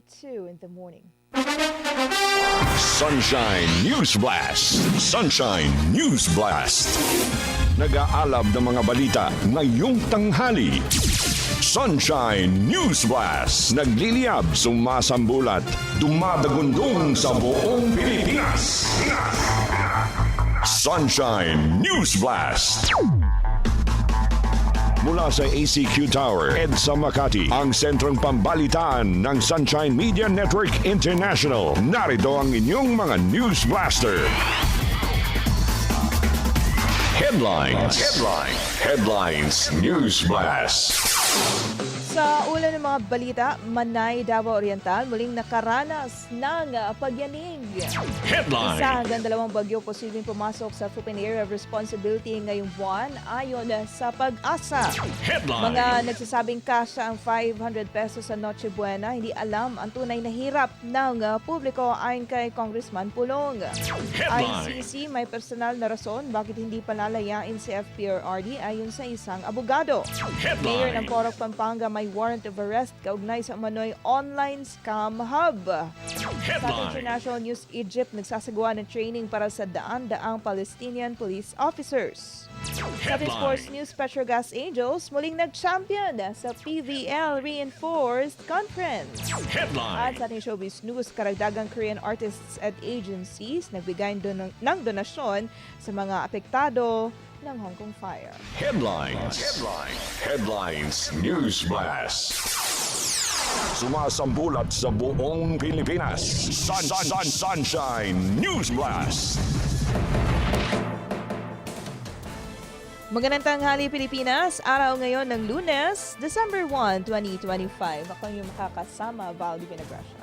7.32 in the morning. Sunshine News Blast. Sunshine News Blast. Nag-aalab ng mga balita ngayong tanghali. Sunshine News Blast. Nagliliyab, sumasambulat, dumadagundong sa buong Pilipinas. Sunshine News Blast. Mula sa ACQ Tower, EDSA Makati, ang sentrong pambalitaan ng Sunshine Media Network International. Narito ang inyong mga News Blaster. Headlines. Headline. Headlines News Blast. Sa ulo ng mga balita, Manay, Davao Oriental muling nakaranas ng uh, pagyanig. Headline. Isa hanggang dalawang bagyo posibleng pumasok sa Philippine Area of Responsibility ngayong buwan ayon uh, sa pag-asa. Headline. Mga nagsasabing kasya ang 500 pesos sa Noche Buena, hindi alam ang tunay na hirap ng uh, publiko ayon kay Congressman Pulong. Headline. ICC may personal na rason bakit hindi palalayain si FPRRD ayon sa isang abogado. Mayor ng Porok, Pampanga may warrant of arrest kaugnay sa umano'y online scam hub. Sa ating international news, Egypt nagsasagawa ng training para sa daan-daang Palestinian police officers. Sa ating sports news, Petrogas Angels muling nag-champion sa PVL Reinforced Conference. At sa ating showbiz news, karagdagang Korean artists at agencies nagbigay don- ng donasyon sa mga apektado ng Hong Kong fire. Headlines. Headline. Headlines News Blast. Sumasambulat sa buong Pilipinas. Sun, sun, sun, Sunshine News Blast. Magandang tanghali Pilipinas, araw ngayon ng lunes, December 1, 2025. Ako yung makakasama, Valdi Pinagrasya.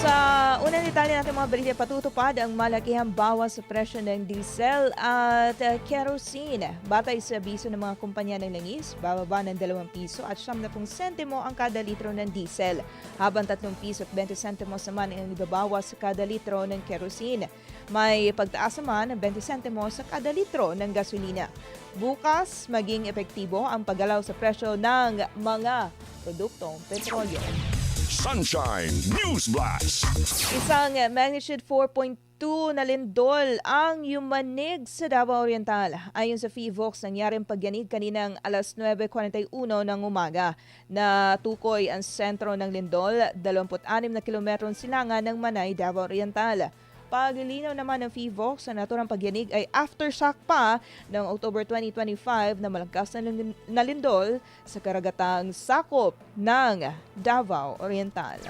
Sa unang detalye natin mga balita, patutupad ang malakihang bawas sa presyo ng diesel at uh, kerosene. Batay sa abiso ng mga kumpanya ng langis, bababa ng 2 piso at 70 sentimo ang kada litro ng diesel, habang 3 piso at 20 sentimo naman ang ibabawas sa kada litro ng kerosene. May pagtaas naman ng 20 sentimo sa kada litro ng gasolina. Bukas, maging epektibo ang paggalaw sa presyo ng mga produktong petrolyo. Sunshine News Blast. Isang magnitude 4.2 na lindol ang yumanig sa Davao Oriental. Ayon sa FIVOX, nangyaring pagyanig kaninang alas 9.41 ng umaga. Na tukoy ang sentro ng lindol, 26 na kilometron silangan ng Manay, Davao Oriental. Paglilinaw naman ng FIVOX sa naturang pagyanig ay aftershock pa ng October 2025 na malagkas na lin- na lindol sa karagatang sakop ng Davao Oriental.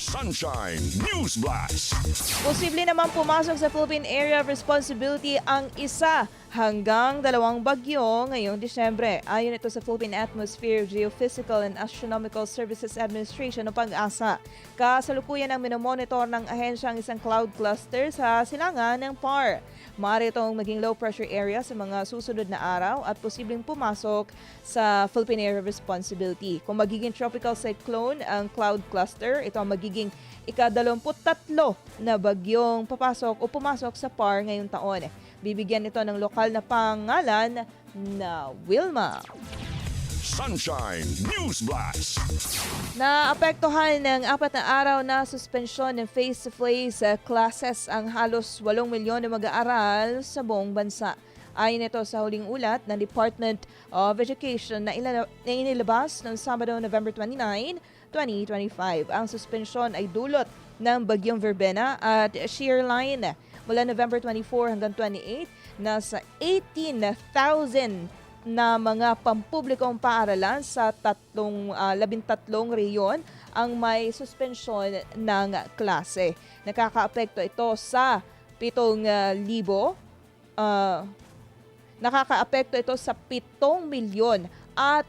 Sunshine News Blast. Posible naman pumasok sa Philippine Area of Responsibility ang isa hanggang dalawang bagyo ngayong Disyembre. Ayon ito sa Philippine Atmosphere, Geophysical and Astronomical Services Administration o PAG-ASA. Kasalukuyan ang minomonitor ng ahensya ang isang cloud cluster sa silangan ng PAR. Maaari itong maging low pressure area sa mga susunod na araw at posibleng pumasok sa Philippine Area Responsibility. Kung magiging tropical cyclone ang cloud cluster, ito ang magiging ikadalamput-tatlo na bagyong papasok o pumasok sa PAR ngayong taon. Bibigyan ito ng lokal na pangalan na Wilma. Sunshine News Blast. Naapektuhan ng apat na araw na suspensyon ng face-to-face uh, classes ang halos 8 milyon na mag-aaral sa buong bansa. Ayon ito sa huling ulat ng Department of Education na, na inilabas noong Sabado, November 29, 2025. Ang suspensyon ay dulot ng bagyong Verbena at shear line mula November 24 hanggang 28 nasa 18,000 na mga pampublikong paaralan sa tatlong ah, labintatlong reyon ang may suspensyon ng klase. Nakakaapekto ito sa 7,000 ah, Nakakaapekto ito sa 7 milyon at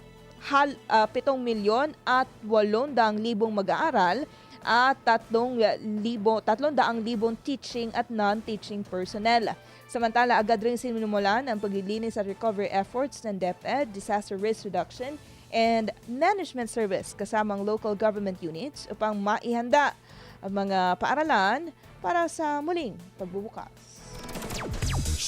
hal, ah, 7 milyon at 800 libong mag-aaral at 3,000 300,000 teaching at non-teaching personnel. Samantala, agad rin sinumulan ang paglilinis at recovery efforts ng DepEd, Disaster Risk Reduction, and Management Service kasamang local government units upang maihanda ang mga paaralan para sa muling pagbubukas.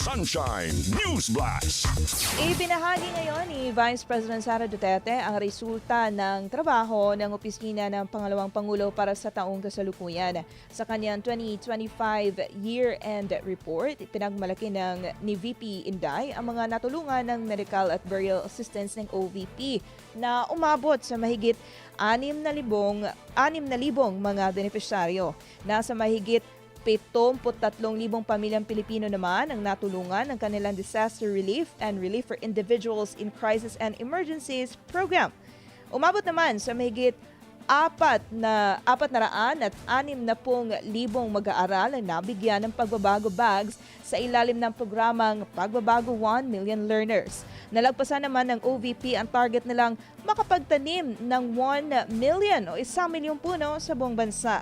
Sunshine News Blast. Ibinahagi ngayon ni Vice President Sara Duterte ang resulta ng trabaho ng opisina ng pangalawang Pangulo para sa taong kasalukuyan. Sa kanyang 2025 year-end report, pinagmalaki ng ni VP Inday ang mga natulungan ng medical at burial assistance ng OVP na umabot sa mahigit 6,000 6,000 mga benepisyaryo. Nasa mahigit 73,000 pamilyang Pilipino naman ang natulungan ng kanilang Disaster Relief and Relief for Individuals in Crisis and Emergencies program. Umabot naman sa mahigit apat na apat na raan at anim na pong libong mag-aaral ang nabigyan ng pagbabago bags sa ilalim ng programang Pagbabago 1 Million Learners. Nalagpasan naman ng OVP ang target nilang makapagtanim ng 1 million o 1 milyong puno sa buong bansa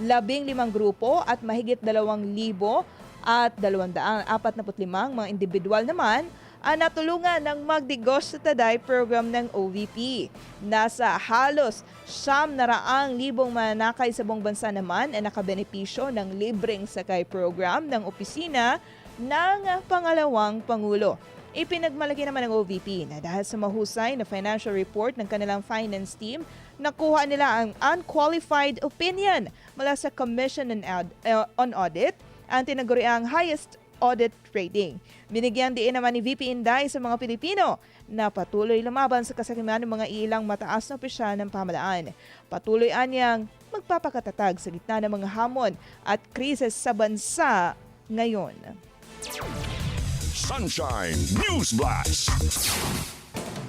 labing limang grupo at mahigit dalawang libo at 245 mga individual naman ang natulungan ng Magdigos sa Taday program ng OVP. Nasa halos siyam na raang libong mananakay sa buong bansa naman ang nakabenepisyo ng libreng sakay program ng opisina ng pangalawang Pangulo. Ipinagmalaki naman ng OVP na dahil sa mahusay na financial report ng kanilang finance team, nakuha nila ang unqualified opinion mula sa Commission on Aud- uh, on Audit, ang tinaguriang highest audit rating. Binigyan din naman ni VP Inday sa mga Pilipino na patuloy lumaban sa kasakiman ng mga ilang mataas na opisyal ng pamalaan. Patuloy anyang magpapakatatag sa gitna ng mga hamon at krisis sa bansa ngayon. Sunshine News Blast.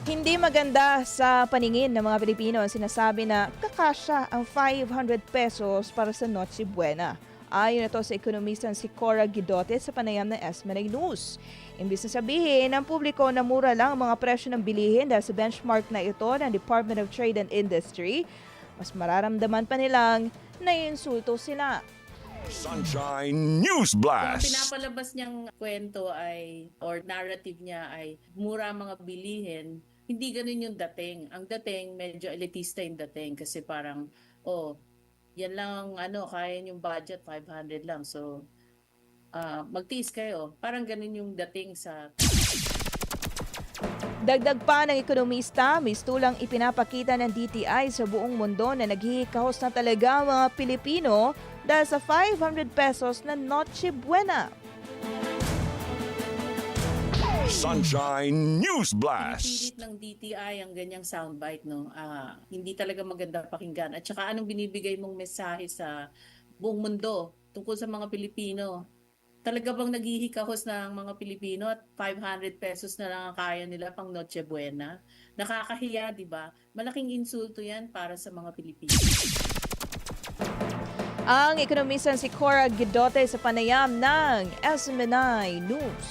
Hindi maganda sa paningin ng mga Pilipino ang sinasabi na kakasya ang 500 pesos para sa Noche Buena. Ayon ito sa ekonomistang si Cora Guidote sa panayam ng Esmeralda News. Imbis na sabihin ng publiko na mura lang ang mga presyo ng bilihin dahil sa benchmark na ito ng Department of Trade and Industry, mas mararamdaman pa nilang naiinsulto sila. Sunshine News Kung Blast. pinapalabas niyang kwento ay, or narrative niya ay mura mga bilihin, hindi ganun yung dating. Ang dating, medyo elitista yung dating kasi parang, oh, yan lang ang ano, kaya yung budget, 500 lang. So, ah magtiis kayo. Parang ganun yung dating sa Dagdag pa ng ekonomista, mistulang ipinapakita ng DTI sa buong mundo na naghihikahos na talaga mga Pilipino dahil sa 500 pesos na Noche Buena. Sunshine News Blast. pilit ng DTI ang ganyang soundbite, no? Ah, hindi talaga maganda pakinggan. At saka anong binibigay mong mensahe sa buong mundo tungkol sa mga Pilipino? Talaga bang naghihikahos na ang mga Pilipino at 500 pesos na lang ang kaya nila pang Noche Buena? Nakakahiya, di ba? Malaking insulto yan para sa mga Pilipino. Ang ekonomista si Cora Guidote sa panayam ng SMNI News.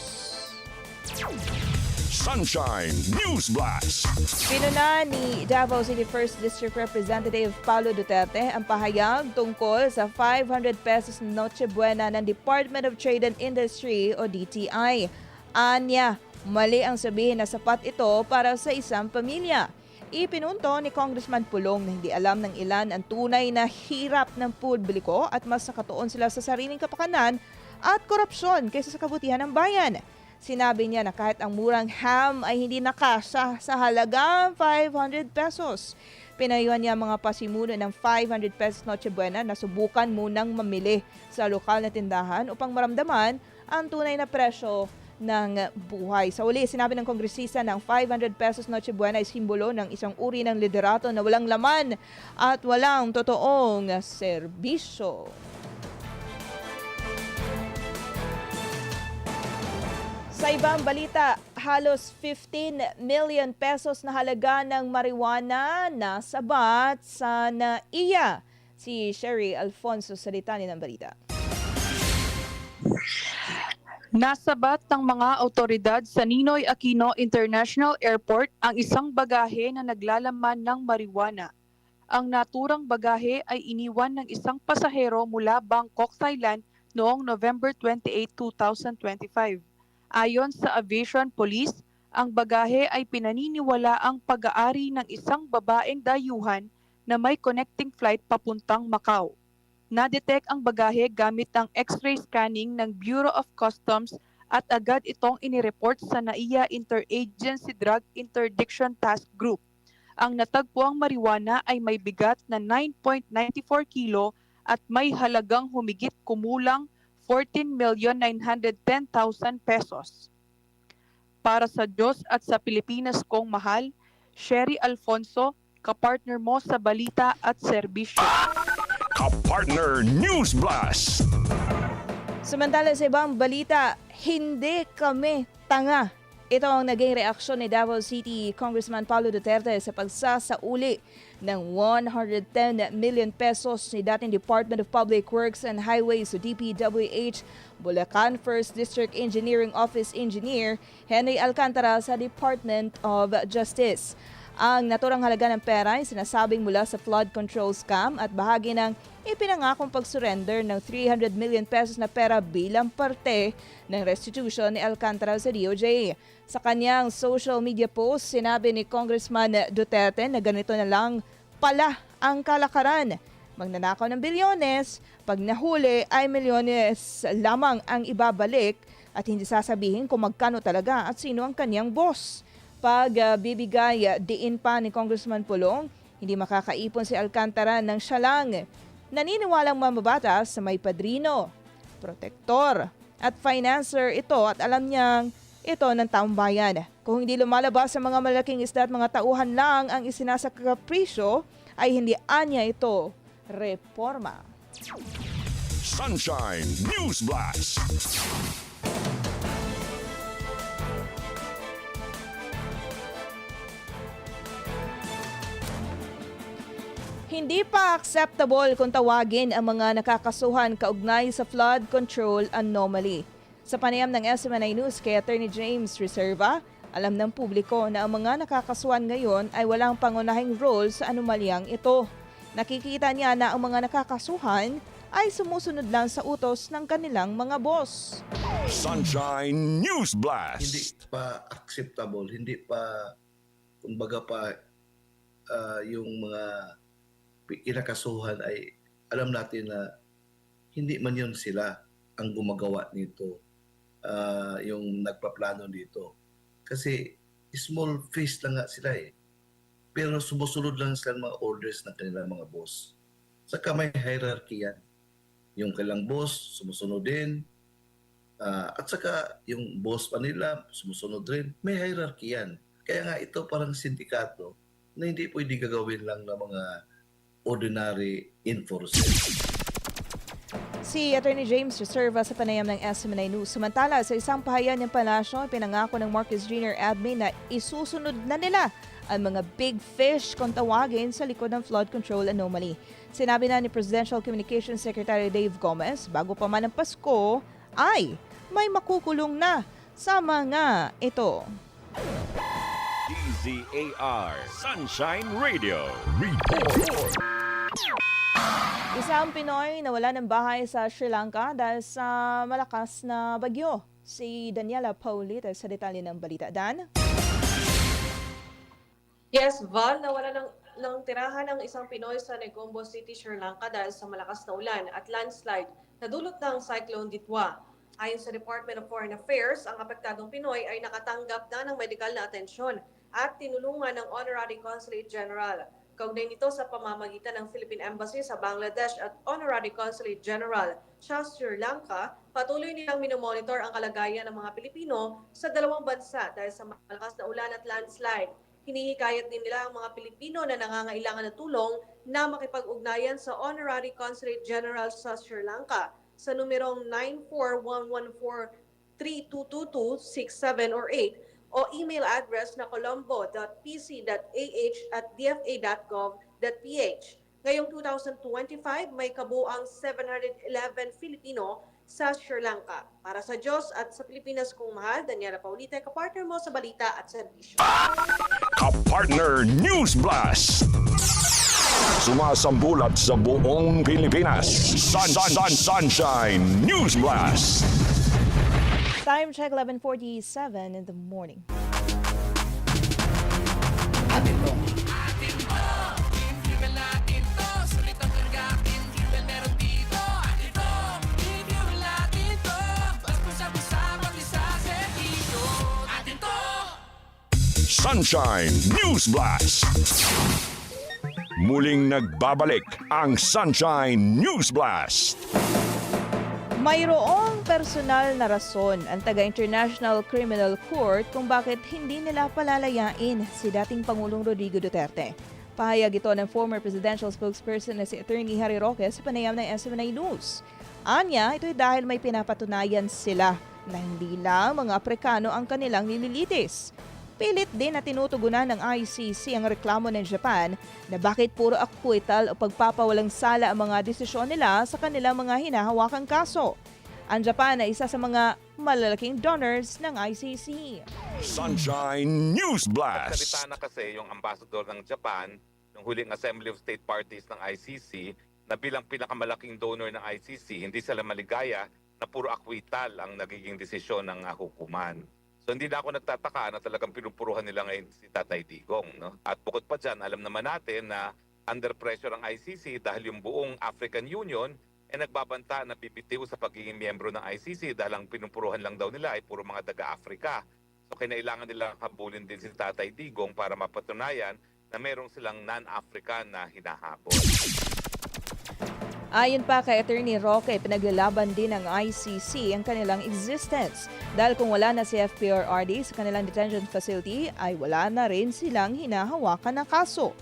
Sunshine News Blast. Pinuna ni Davao City 1st District Representative Paulo Duterte ang pahayag tungkol sa 500 pesos Noche Buena ng Department of Trade and Industry o DTI. Anya, mali ang sabihin na sapat ito para sa isang pamilya. Ipinunto ni Congressman Pulong na hindi alam ng ilan ang tunay na hirap ng publiko at mas nakatuon sila sa sariling kapakanan at korupsyon kaysa sa kabutihan ng bayan. Sinabi niya na kahit ang murang ham ay hindi nakasya sa halagang 500 pesos. Pinayuhan niya mga pasimuno ng 500 pesos Noche Buena na subukan munang mamili sa lokal na tindahan upang maramdaman ang tunay na presyo ng buhay. Sa uli, sinabi ng kongresista ng 500 pesos Noche Buena ay simbolo ng isang uri ng liderato na walang laman at walang totoong serbisyo. Sa ibang balita, halos 15 million pesos na halaga ng marijuana na sabat sa NAIA. Si Sherry Alfonso sa litani ng balita. Nasabat ng mga autoridad sa Ninoy Aquino International Airport ang isang bagahe na naglalaman ng marijuana. Ang naturang bagahe ay iniwan ng isang pasahero mula Bangkok, Thailand noong November 28, 2025. Ayon sa Aviation Police, ang bagahe ay pinaniniwala ang pag-aari ng isang babaeng dayuhan na may connecting flight papuntang Macau. Na-detect ang bagahe gamit ang X-ray scanning ng Bureau of Customs at agad itong inireport sa NAIA Interagency Drug Interdiction Task Group. Ang natagpuang marijuana ay may bigat na 9.94 kilo at may halagang humigit kumulang 14,910,000 pesos. Para sa Diyos at sa Pilipinas kong mahal, Sherry Alfonso, kapartner mo sa balita at serbisyo. Kapartner News Blast. Samantala sa ibang balita, hindi kami tanga. Ito ang naging reaksyon ni Davao City Congressman Paulo Duterte sa pagsasauli ng 110 million pesos ni dating Department of Public Works and Highways o DPWH Bulacan 1st District Engineering Office Engineer Henry Alcantara sa Department of Justice. Ang naturang halaga ng pera ay sinasabing mula sa flood control scam at bahagi ng ipinangakong pag-surrender ng 300 million pesos na pera bilang parte ng restitution ni Alcantara sa DOJ. Sa kanyang social media post, sinabi ni Congressman Duterte na ganito na lang pala ang kalakaran. Magnanakaw ng bilyones, pag nahuli ay milyones lamang ang ibabalik at hindi sasabihin kung magkano talaga at sino ang kanyang boss pag uh, bibigay uh, diin pa ni Congressman Pulong, hindi makakaipon si Alcantara ng siya lang. Naniniwalang mamabatas sa may padrino, protektor, at financer ito at alam niyang ito ng taong bayan. Kung hindi lumalabas sa mga malaking isda at mga tauhan lang ang isinasakapriso, ay hindi anya ito reforma. Sunshine News Blast. Hindi pa acceptable kung tawagin ang mga nakakasuhan kaugnay sa flood control anomaly. Sa panayam ng SMNI News kay Attorney James Reserva, alam ng publiko na ang mga nakakasuhan ngayon ay walang pangunahing role sa anomalyang ito. Nakikita niya na ang mga nakakasuhan ay sumusunod lang sa utos ng kanilang mga boss. Sunshine News hindi Blast. pa acceptable, hindi pa kumbaga pa ah, yung mga kinakasuhan ay alam natin na hindi man yun sila ang gumagawa nito, ah, yung nagpaplano dito. Kasi small face lang nga sila eh. Pero sumusunod lang sila mga orders ng kanilang mga boss. Saka may hierarchy yan. Yung kailang boss, sumusunod din. Ah, at saka yung boss pa nila, sumusunod rin. May hierarchy yan. Kaya nga ito parang sindikato na hindi pwede gagawin lang ng mga ordinary enforcers. Si Attorney James Reserva sa panayam ng SMNI News. Samantala, sa isang pahayag ng palasyo, pinangako ng Marcos Jr. admin na isusunod na nila ang mga big fish kung tawagin sa likod ng flood control anomaly. Sinabi na ni Presidential Communications Secretary Dave Gomez, bago pa man ang Pasko, ay may makukulong na sa mga ito. DZAR Sunshine Radio. Report. Isang Pinoy na wala ng bahay sa Sri Lanka dahil sa malakas na bagyo. Si Daniela Paulita sa detalye ng balita. Dan? Yes, Val, nawala ng, ng tirahan ng isang Pinoy sa Negombo City, Sri Lanka dahil sa malakas na ulan at landslide na dulot ng Cyclone Ditwa. Ayon sa Department of Foreign Affairs, ang apektadong Pinoy ay nakatanggap na ng medikal na atensyon at tinulungan ng Honorary Consulate General. Kaugnay nito sa pamamagitan ng Philippine Embassy sa Bangladesh at Honorary Consulate General sa Sri Lanka, patuloy nilang minomonitor ang kalagayan ng mga Pilipino sa dalawang bansa dahil sa malakas na ulan at landslide. Hinihikayat din nila ang mga Pilipino na nangangailangan ng tulong na makipag-ugnayan sa Honorary Consulate General sa Sri Lanka sa numerong 94114-3222-67 or 8 o email address na colombo.pc.ah at dfa.gov.ph. Ngayong 2025, may kabuang 711 Filipino sa Sri Lanka. Para sa Diyos at sa Pilipinas kong mahal, Daniela Paulita, kapartner mo sa balita at serbisyo. Kapartner News Blast. Sumasambulat sa buong Pilipinas. Sun, sun, sun, Sunshine News Blast. Time check 11:47 in the morning. Sunshine News Blast. Muling nagbabalik ang Sunshine News Blast. Mayroong personal na rason ang taga-International Criminal Court kung bakit hindi nila palalayain si dating Pangulong Rodrigo Duterte. Pahayag ito ng former presidential spokesperson na si Attorney Harry Roque sa panayam ng SMNI News. Anya, ito ay dahil may pinapatunayan sila na hindi lang mga Aprikano ang kanilang nililitis. Pilit din na tinutugunan ng ICC ang reklamo ng Japan na bakit puro acquittal o pagpapawalang sala ang mga desisyon nila sa kanilang mga hinahawakang kaso. Ang Japan ay isa sa mga malalaking donors ng ICC. Sunshine News Blast. Nagsalita na kasi yung ambassador ng Japan ng huling Assembly of State Parties ng ICC na bilang pinakamalaking donor ng ICC, hindi sila maligaya na puro acquittal ang nagiging desisyon ng hukuman. So hindi na ako nagtataka na talagang pinupuruhan nila ngayon si Tatay Digong. No? At bukod pa dyan, alam naman natin na under pressure ang ICC dahil yung buong African Union ay nagbabanta na bibitiw sa pagiging miyembro ng ICC dahil ang pinupuruhan lang daw nila ay puro mga taga-Afrika. So kinailangan nila habulin din si Tatay Digong para mapatunayan na merong silang non-African na hinahabol. Ayon pa kay Attorney Roque, pinaglalaban din ng ICC ang kanilang existence. Dahil kung wala na si FPRRD sa kanilang detention facility, ay wala na rin silang hinahawakan na kaso.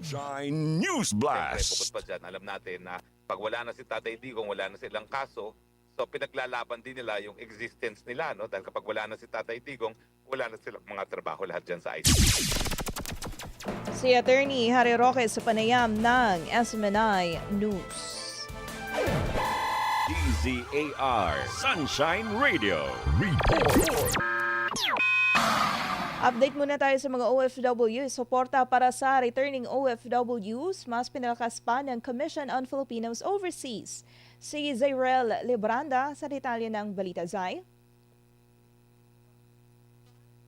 Sunshine News Siyempre, Blast. bukod pa dyan, alam natin na pag wala na si Tatay Digong, wala na silang kaso, so pinaglalaban din nila yung existence nila. No? Dahil kapag wala na si Tatay Digong, wala na silang mga trabaho lahat dyan sa ICC. Si Attorney Harry Roque sa panayam ng SMNI News. DZAR Sunshine Radio. Update muna tayo sa mga OFW. Suporta para sa returning OFWs, mas pinalakas pa ng Commission on Filipinos Overseas. Si Zairel Libranda sa detalye ng Balita Zay.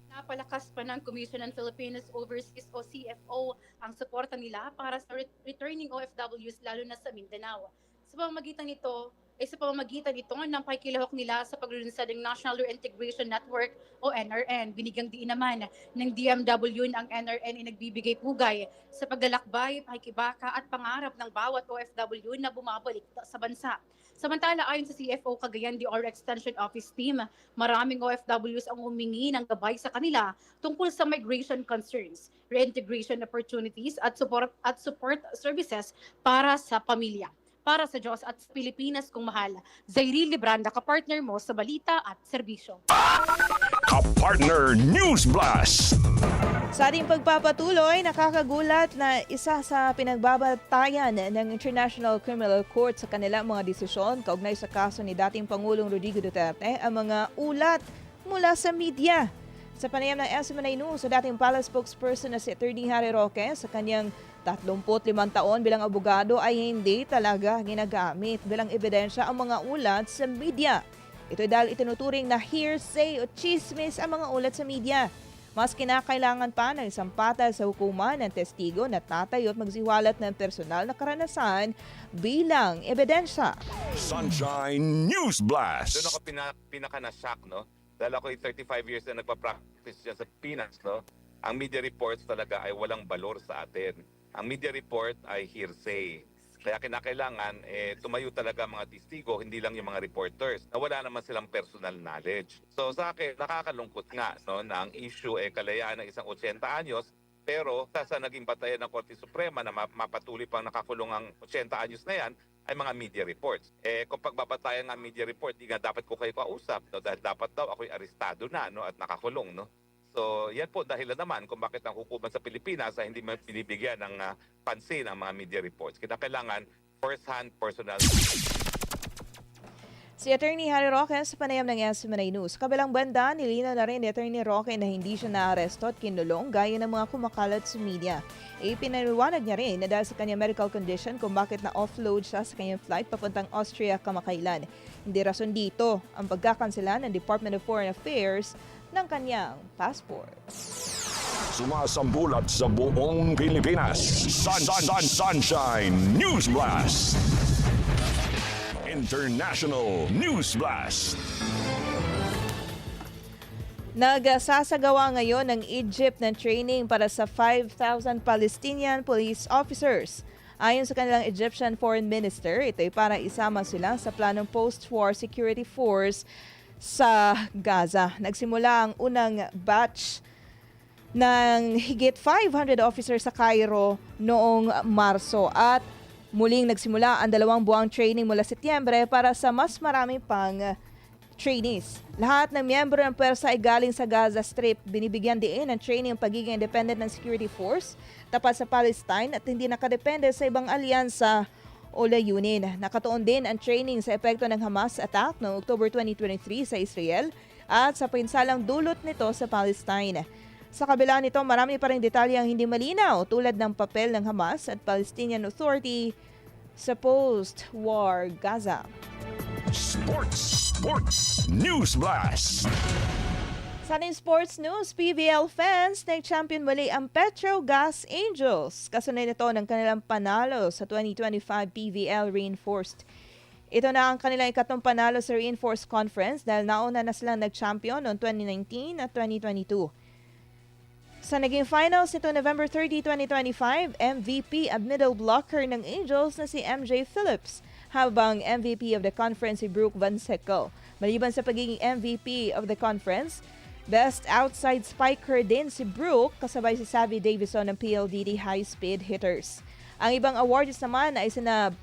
Napalakas pa ng Commission on Filipinos Overseas o CFO ang suporta nila para sa ret- returning OFWs lalo na sa Mindanao. Sa pamamagitan nito, ay sa pamamagitan ito ng pakikilahok nila sa paglulunsad ng National Reintegration Network o NRN. Binigyang diin naman ng DMW ang NRN ay nagbibigay pugay sa paglalakbay, pakikibaka at pangarap ng bawat OFW na bumabalik sa bansa. Samantala, ayon sa CFO Cagayan Oro Extension Office Team, maraming OFWs ang humingi ng gabay sa kanila tungkol sa migration concerns, reintegration opportunities at support at support services para sa pamilya. Para sa Diyos at sa Pilipinas kung mahal, Zairi Libranda, kapartner mo sa balita at serbisyo. Kapartner News Blast. Sa ating pagpapatuloy, nakakagulat na isa sa pinagbabatayan ng International Criminal Court sa kanilang mga desisyon kaugnay sa kaso ni dating Pangulong Rodrigo Duterte ang mga ulat mula sa media. Sa panayam ng SMNI News, sa dating palace spokesperson na si Attorney Harry Roque sa kanyang 35 taon bilang abogado ay hindi talaga ginagamit bilang ebidensya ang mga ulat sa media. Ito ay dahil itinuturing na hearsay o chismis ang mga ulat sa media. Mas kinakailangan pa ng isang patas sa hukuman ng testigo na tatayo at magsiwalat ng personal na karanasan bilang ebidensya. Sunshine News Blast. Doon ako pina, pinaka na-shock, no? Dahil ako 35 years na nagpa-practice dyan sa Pinas, no? Ang media reports talaga ay walang balor sa atin. Ang media report ay hearsay. Kaya kinakailangan eh, tumayo talaga mga testigo, hindi lang yung mga reporters, na wala naman silang personal knowledge. So sa akin, nakakalungkot nga no, na ang issue ay kalayaan ng isang 80 anyos, pero sa, sa naging batayan ng Korte Suprema na ma- mapatuloy pang nakakulong ang 80 anyos na yan, ay mga media reports. Eh kung pagbabatayan ng media report, di nga dapat ko kayo kausap no? dahil dapat daw ako'y arestado na no? at nakakulong. No? So yan po dahilan naman kung bakit ang hukuman sa Pilipinas ay hindi binibigyan ng ah, pansin ang mga media reports. Kaya kailangan first-hand personal Si Attorney Harry Roque sa panayam ng SMNA News. Kabilang banda, nilinaw na rin ni Attorney Roque na hindi siya naaresto at kinulong gaya ng mga kumakalat sa media. Ipinaliwanag niya rin na dahil sa kanyang medical condition kung bakit na-offload siya sa kanyang flight papuntang Austria kamakailan. Hindi rason dito ang pagkakansela ng Department of Foreign Affairs ng kanyang passport. Sumasambulat sa buong Pilipinas. Sun, sun, sun, Sunshine News Blast. International News Blast. Nagsasagawa ngayon ng Egypt ng training para sa 5,000 Palestinian police officers. Ayon sa kanilang Egyptian Foreign Minister, ito ay para isama sila sa planong post-war security force sa Gaza. Nagsimula ang unang batch ng higit 500 officers sa Cairo noong Marso at muling nagsimula ang dalawang buwang training mula Setyembre para sa mas marami pang trainees. Lahat ng miyembro ng pwersa ay galing sa Gaza Strip. Binibigyan din ng training ang pagiging independent ng security force tapat sa Palestine at hindi nakadepende sa ibang alyansa o layunin. Nakatuon din ang training sa epekto ng Hamas attack noong October 2023 sa Israel at sa pinsalang dulot nito sa Palestine. Sa kabila nito, marami pa rin detalye ang hindi malinaw tulad ng papel ng Hamas at Palestinian Authority sa post-war Gaza. Sports, sports, News Blast. Sa ating sports news, PBL fans, nag-champion muli ang Petro Gas Angels. Kasunay nito ng kanilang panalo sa 2025 PVL Reinforced. Ito na ang kanilang ikatong panalo sa Reinforced Conference dahil nauna na silang nag-champion noong 2019 at 2022. Sa naging finals nito November 30, 2025, MVP at middle blocker ng Angels na si MJ Phillips habang MVP of the conference si Brooke Van Sickle. Maliban sa pagiging MVP of the conference, best outside spiker din si Brooke kasabay si Savvy Davison ng PLDT High Speed Hitters. Ang ibang awards naman ay sina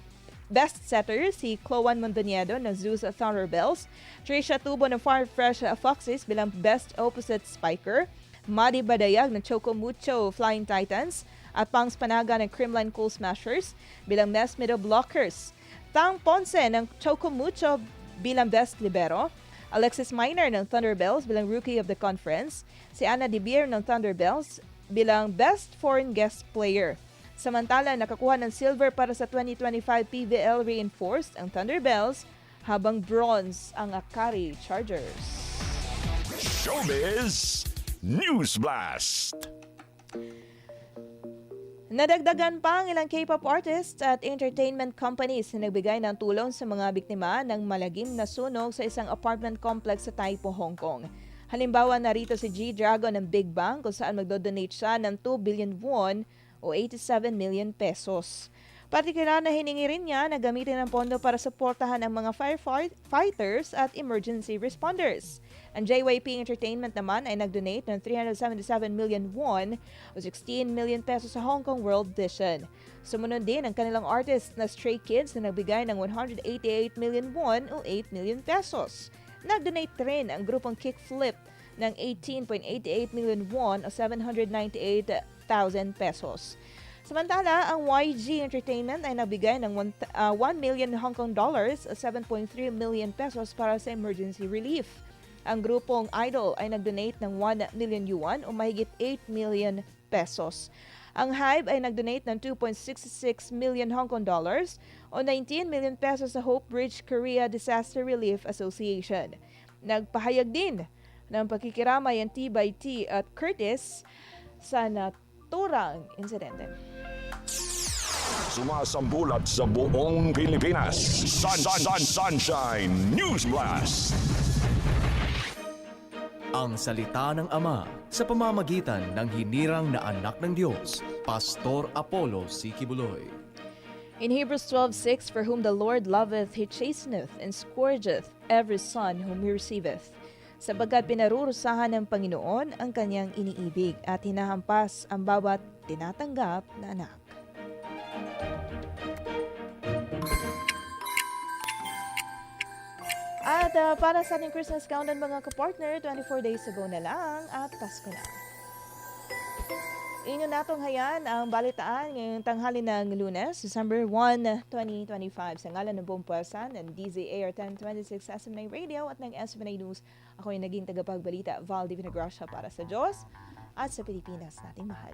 Best setter si Chloan Mondoñedo ng Zeus Thunderbells, Trisha Tubo ng Far Fresh Foxes bilang Best Opposite Spiker, Madi Badayag ng Choco Mucho Flying Titans, at Pangs Panaga ng Crimline Cool Smashers bilang Best Middle Blockers. Tang Ponce ng Choco Mucho bilang Best Libero, Alexis Miner ng Thunderbells bilang Rookie of the Conference, si Anna De Beer ng Thunderbells bilang Best Foreign Guest Player. Samantala, nakakuha ng silver para sa 2025 PVL Reinforced ang Thunderbells habang bronze ang Akari Chargers. Showbiz News Blast. Nadagdagan pa ang ilang K-pop artists at entertainment companies na nagbigay ng tulong sa mga biktima ng malagim na sunog sa isang apartment complex sa Taipo, Hong Kong. Halimbawa narito si G-Dragon ng Big Bang kung saan magdodonate siya ng 2 billion won o 87 million pesos. Partikular na hiningi rin niya na gamitin ang pondo para suportahan ang mga firefighters at emergency responders. Ang JYP Entertainment naman ay nag-donate ng 377 million won o 16 million pesos sa Hong Kong World Vision. Sumunod din ang kanilang artist na Stray Kids na nagbigay ng 188 million won o 8 million pesos. Nag-donate rin ang grupong Kickflip ng 18.88 million won o 798,000 pesos. Samantala, ang YG Entertainment ay nagbigay ng 1, uh, 1 million Hong Kong dollars o 7.3 million pesos para sa emergency relief. Ang grupong Idol ay nag-donate ng 1 million yuan o mahigit 8 million pesos. Ang Hive ay nag-donate ng 2.66 million Hong Kong dollars o 19 million pesos sa Hope Bridge Korea Disaster Relief Association. Nagpahayag din ng pakikiramay ang T by T at Curtis sa naturang insidente. Sumasambulat sa buong Pilipinas. Sun, sun, sun, Sunshine News Blast. Ang salita ng Ama sa pamamagitan ng hinirang na anak ng Diyos, Pastor Apollo Sikibuloy. In Hebrews 12:6, For whom the Lord loveth, he chasteneth and scourgeth every son whom he receiveth. Sabagat pinarurusahan ng Panginoon ang kanyang iniibig at hinahampas ang bawat tinatanggap na anak. At ah, para sa ating Christmas countdown mga kapartner, 24 days ago na lang at Pasko na. Inyo natong hayan ang balitaan ngayong tanghali ng lunes, December 1, 2025. Sa ngalan ng buong puwersa ng DZAR 1026 SMNA Radio at ng SMNA News, ako yung naging tagapagbalita, Val Divina Gracia para sa Diyos at sa Pilipinas nating mahal.